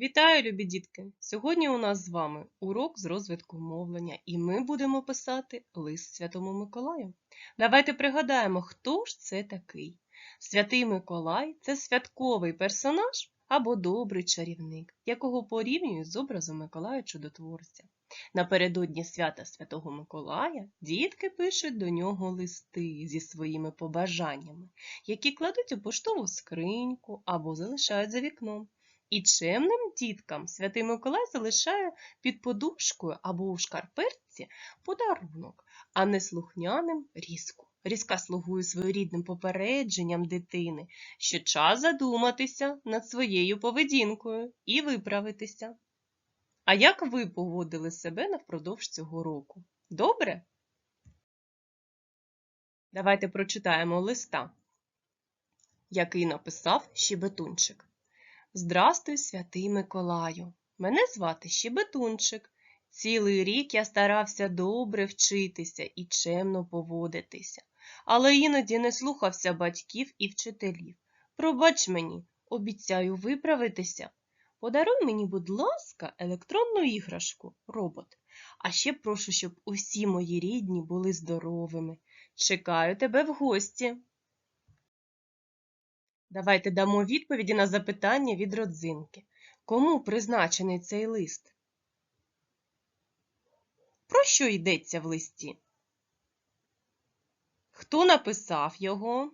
Вітаю, любі дітки! Сьогодні у нас з вами урок з розвитку мовлення, і ми будемо писати лист Святому Миколаю. Давайте пригадаємо, хто ж це такий. Святий Миколай це святковий персонаж або добрий чарівник, якого порівнюють з образом Миколая Чудотворця. Напередодні свята Святого Миколая дітки пишуть до нього листи зі своїми побажаннями, які кладуть у поштову скриньку або залишають за вікном. І чемним діткам святий Миколай залишає під подушкою або у шкарпетці подарунок, а неслухняним різку. Різка слугує своєрідним попередженням дитини, що час задуматися над своєю поведінкою і виправитися. А як ви поводили себе навпродовж цього року? Добре? Давайте прочитаємо листа, який написав Щебетунчик. Здрастуй, святий Миколаю. Мене звати Щебетунчик. Цілий рік я старався добре вчитися і чемно поводитися, але іноді не слухався батьків і вчителів. Пробач мені, обіцяю виправитися. Подаруй мені, будь ласка, електронну іграшку, робот. А ще прошу, щоб усі мої рідні були здоровими. Чекаю тебе в гості. Давайте дамо відповіді на запитання від родзинки. Кому призначений цей лист? Про що йдеться в листі? Хто написав його?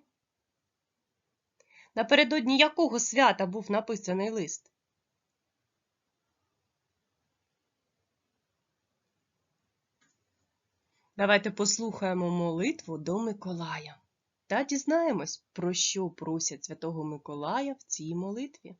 Напередодні якого свята був написаний лист? Давайте послухаємо молитву до Миколая та дізнаємось, про що просять Святого Миколая в цій молитві.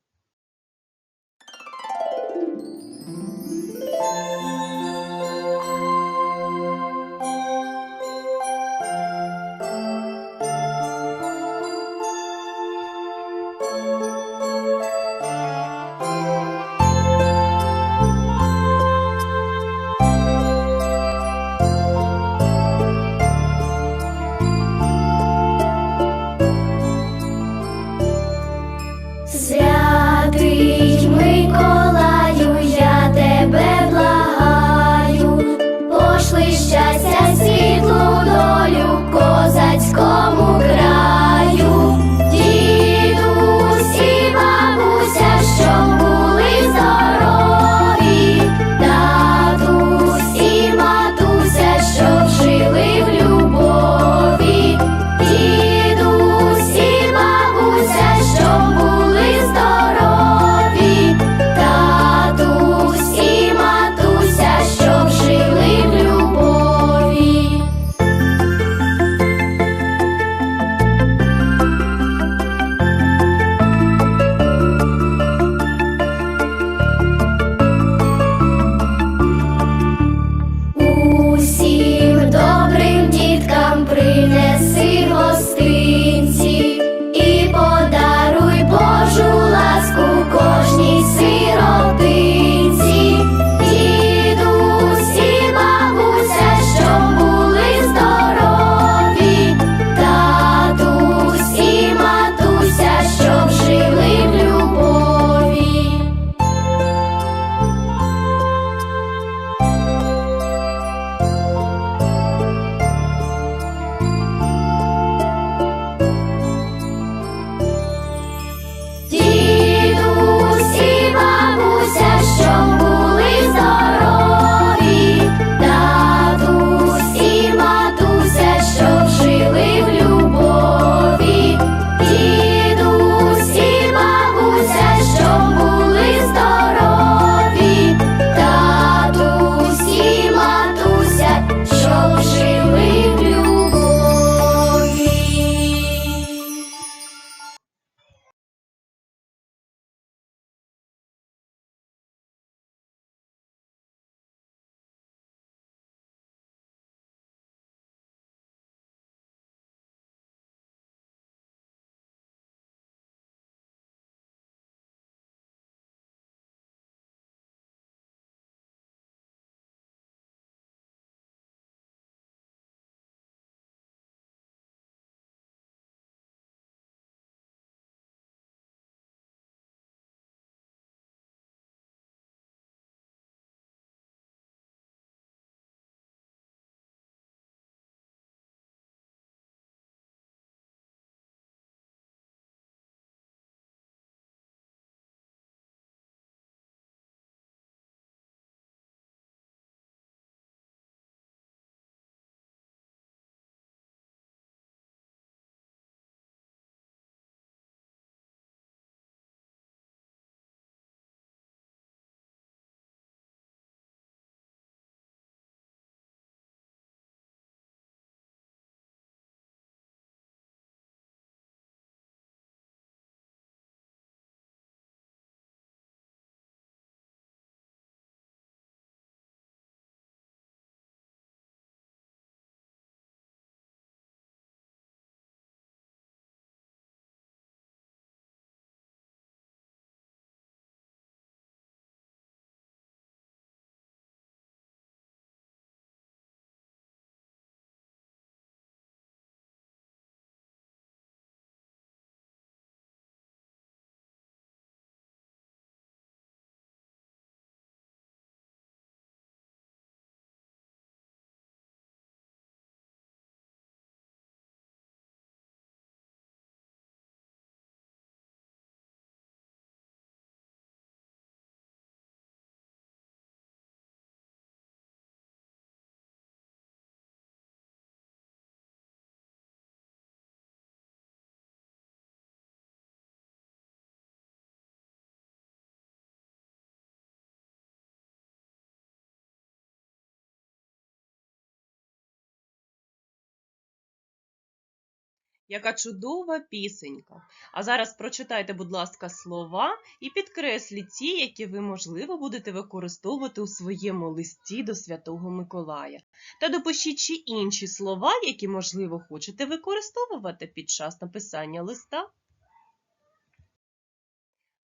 Яка чудова пісенька. А зараз прочитайте, будь ласка, слова і підкресліть ті, які ви, можливо, будете використовувати у своєму листі до Святого Миколая. Та допишіть ще інші слова, які, можливо, хочете використовувати під час написання листа.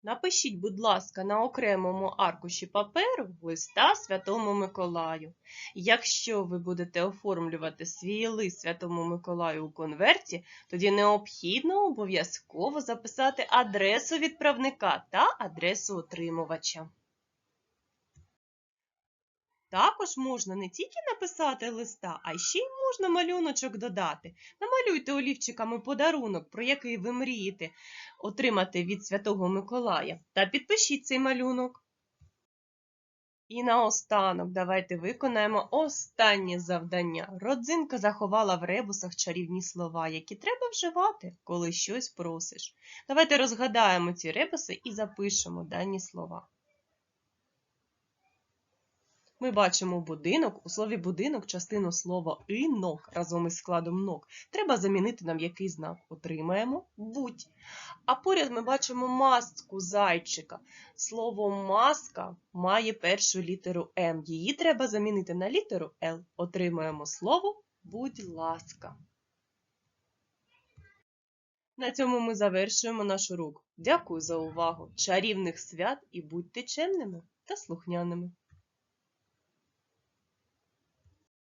Напишіть, будь ласка, на окремому аркуші паперу листа Святому Миколаю. Якщо ви будете оформлювати свій лист Святому Миколаю у конверті, тоді необхідно обов'язково записати адресу відправника та адресу отримувача. Також можна не тільки написати листа, а ще й можна малюночок додати. Намалюйте олівчиками подарунок, про який ви мрієте отримати від Святого Миколая, та підпишіть цей малюнок. І наостанок давайте виконаємо останнє завдання. Родзинка заховала в ребусах чарівні слова, які треба вживати, коли щось просиш. Давайте розгадаємо ці ребуси і запишемо дані слова. Ми бачимо будинок. У слові будинок частину слова «инок» разом із складом нок. Треба замінити нам який знак. Отримаємо будь. А поряд ми бачимо маску зайчика. Слово маска має першу літеру М. Її треба замінити на літеру Л. Отримаємо слово будь ласка. На цьому ми завершуємо наш урок. Дякую за увагу. Чарівних свят і будьте чемними та слухняними.